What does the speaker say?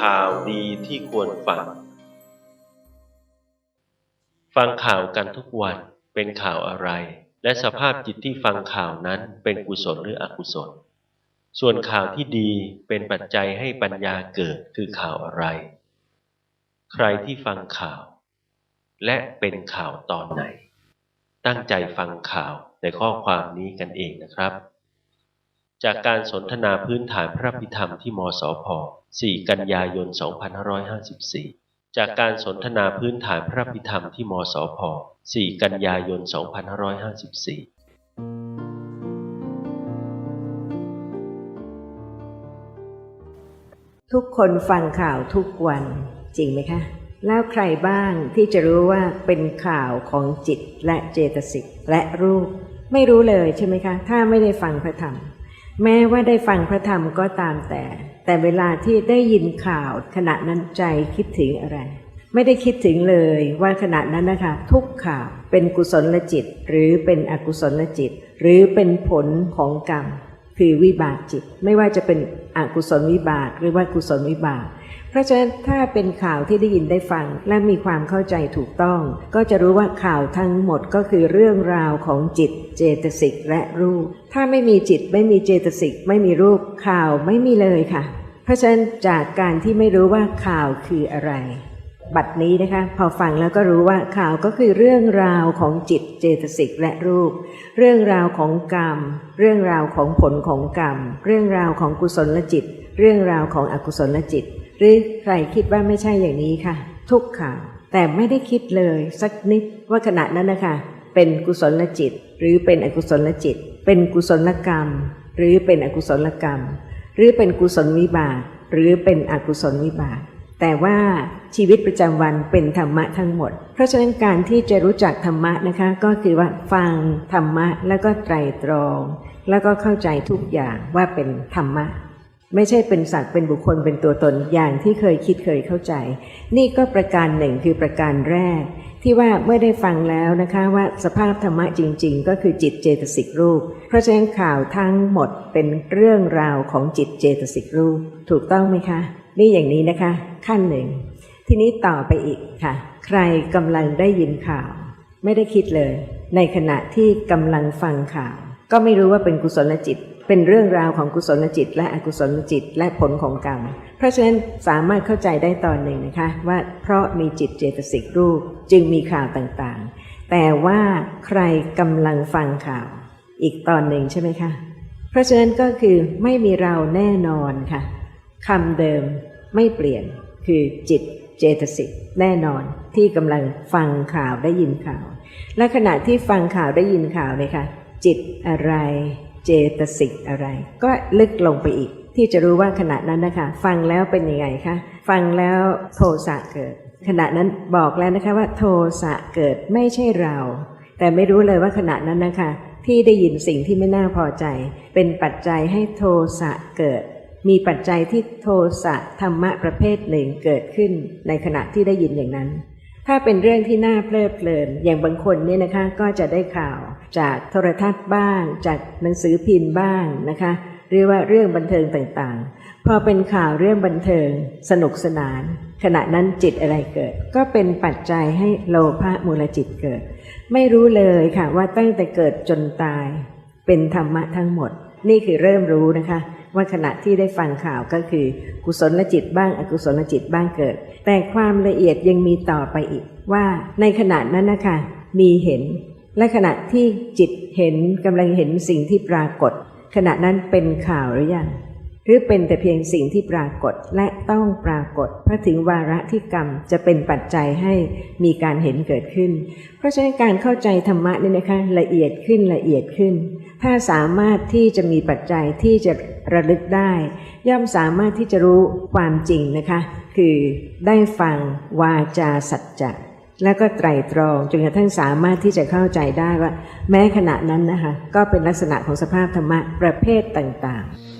ข่าวดีที่ควรฟัง ฟังข่าวกันทุกวันเป็นข่าวอะไร และสภาพจิตที่ฟังข่าวนั้นเป็นกุศลหรืออกุศล ส่วนข่าวที่ดีเป็นปัจจัยให้ปัญญาเกิดคือข่าวอะไร ใครที่ฟังข่าว และเป็นข่าวตอนไหน ตั้งใจฟังข่าวในข้อความนี้กันเองนะครับ จากการสนทนาพื้นฐานพระพิธรรมที่มสพ 4 กันยายน 2554 จากการสนทนาพื้นฐานพระพิธรรมที่มสพ 4 กันยายน 2554ทุกคนฟังข่าวทุกวันจริงไหมคะ แล้วใครบ้างที่จะรู้ว่าเป็นข่าวของจิตและเจตสิกและรูป ไม่รู้เลยใช่ไหมคะ ถ้าไม่ได้ฟังพระธรรม แม้ว่าได้ฟังพระธรรมก็ตามแต่ แต่เวลาที่ได้ยินข่าวขณะนั้นใจคิดถึงอะไร ไม่ได้คิดถึงเลยว่าขณะนั้นนะคะ ทุกข่าวเป็นกุศลจิต หรือเป็นอกุศลจิต หรือเป็นผลของกรรม คือวิบากจิต ไม่ว่าจะเป็นอกุศลวิบากหรือว่ากุศลวิบาก เพราะฉะนั้นถ้าเป็นข่าวที่ได้ยินได้ฟัง และมีความเข้าใจถูกต้อง ก็จะรู้ว่าข่าวทั้งหมดก็คือเรื่องราวของจิตเจตสิกและรูป ถ้าไม่มีจิตไม่มีเจตสิกไม่มีรูปข่าวไม่มีเลยค่ะ เพราะฉะนั้นจากการที่ไม่รู้ว่าข่าวคืออะไร บัดนี้นะคะ พอฟังแล้วก็รู้ว่าข่าวก็คือเรื่องราวของจิตเจตสิกและรูป เรื่องราวของกรรม เรื่องราวของผลของกรรม เรื่องราวของกุศลจิต เรื่องราวของอกุศลจิต หรือใครคิดว่าไม่ใช่อย่างนี้ค่ะ ทุกข่าวแต่ไม่ได้คิดเลยสักนิดว่าขณะนั้นนะคะเป็นกุศลจิต หรือเป็นอกุศลจิต เป็นกุศลกรรม หรือเป็นอกุศลกรรม หรือเป็นกุศลวิบากหรือเป็นอกุศลวิบากแต่ว่าชีวิตประจำวันเป็นธรรมะทั้งหมด เพราะฉะนั้นการที่จะรู้จักธรรมะนะคะก็คือว่าฟังธรรมะแล้วก็ไตรตรอง แล้วก็เข้าใจทุกอย่างว่าเป็นธรรมะ ไม่ใช่เป็นสัตว์เป็นบุคคลเป็นตัวตนอย่างที่เคยคิดเคยเข้าใจ นี่ก็ประการหนึ่งคือประการแรก ที่ว่าเมื่อได้ฟังแล้วนะคะว่าสภาพธรรมะจริง ๆ ก็คือจิตเจตสิกรูป เพราะฉะนั้นข่าวทั้งหมดเป็นเรื่องราวของจิตเจตสิกรูป ถูกต้องไหมคะ นี่อย่างนี้นะคะ ขั้นหนึ่ง ทีนี้ต่อไปอีกค่ะ ใครกำลังได้ยินข่าว ไม่ได้คิดเลย ในขณะที่กำลังฟังข่าว ก็ไม่รู้ว่าเป็นกุศลจิต เป็นเรื่องราวของกุศลจิต และอกุศลจิตและผลของกรรม เพราะฉะนั้นสามารถเข้าใจได้ตอนหนึ่งนะคะ ว่าเพราะมีจิตเจตสิกรูปจึงมีข่าวต่างๆ แต่ว่าใครกำลังฟังข่าว อีกตอนหนึ่งใช่ไหมคะ เพราะฉะนั้นก็คือไม่มีเราแน่นอนค่ะคำเดิมไม่เปลี่ยนคือจิตเจตสิกแน่นอนที่กำลังฟังข่าวได้ยินข่าว และขณะที่ฟังข่าวได้ยินข่าวเลยค่ะจิตอะไร เจตสิกอะไร ก็ลึกลงไปอีก ที่จะรู้ว่าขณะนั้นนะคะ ฟังแล้วเป็นยังไงคะฟังแล้วโทสะเกิด ขณะนั้นบอกแล้วนะคะว่าโทสะเกิดไม่ใช่เรา แต่ไม่รู้เลยว่าขณะนั้นนะคะ ที่ได้ยินสิ่งที่ไม่น่าพอใจ เป็นปัจจัยให้โทสะเกิด มีปัจจัยที่โทสะธรรมะประเภทหนึ่งเกิดขึ้นในขณะที่ได้ยินอย่างนั้นถ้าเป็นเรื่องที่น่าเพลิดเพลิน อย่างบางคนเนี่ยนะคะก็จะได้ข่าว จากโทรทัศน์บ้าง จากหนังสือพิมพ์บ้างนะคะหรือว่าเรื่องบันเทิงต่างๆ พอเป็นข่าวเรื่องบันเทิงสนุกสนาน ขณะนั้นจิตอะไรเกิด ก็เป็นปัจจัยให้โลภะมูลจิตเกิด ไม่รู้เลยค่ะว่าตั้งแต่เกิดจนตาย เป็นธรรมะทั้งหมด นี่คือเริ่มรู้นะคะ ว่าขณะที่ได้ฟังข่าวก็คือ กุศลจิตบ้างอกุศลจิตบ้างเกิด แต่ความละเอียดยังมีต่อไปอีกว่าในขณะนั้นนะคะมีเห็น และขณะที่จิตเห็นกำลังเห็นสิ่งที่ปรากฏ ขณะนั้นเป็นข่าวหรือยังหรือเป็นแต่เพียงสิ่งที่ปรากฏและต้องปรากฏเพราะถึงวาระที่กรรมจะเป็นปัจจัยให้มีการเห็นเกิดขึ้น เพราะฉะนั้นการเข้าใจธรรมะนี่นะคะละเอียดขึ้นละเอียดขึ้น ถ้าสามารถที่จะมีปัจจัยที่จะระลึกได้ ย่อมสามารถที่จะรู้ความจริงนะคะ คือได้ฟังวาจาสัจจะ แล้วก็ไตรตรองจนกระทั่งสามารถที่จะเข้าใจได้ว่า แม้ขณะนั้นนะคะก็เป็นลักษณะของสภาพธรรมะประเภทต่าง ๆ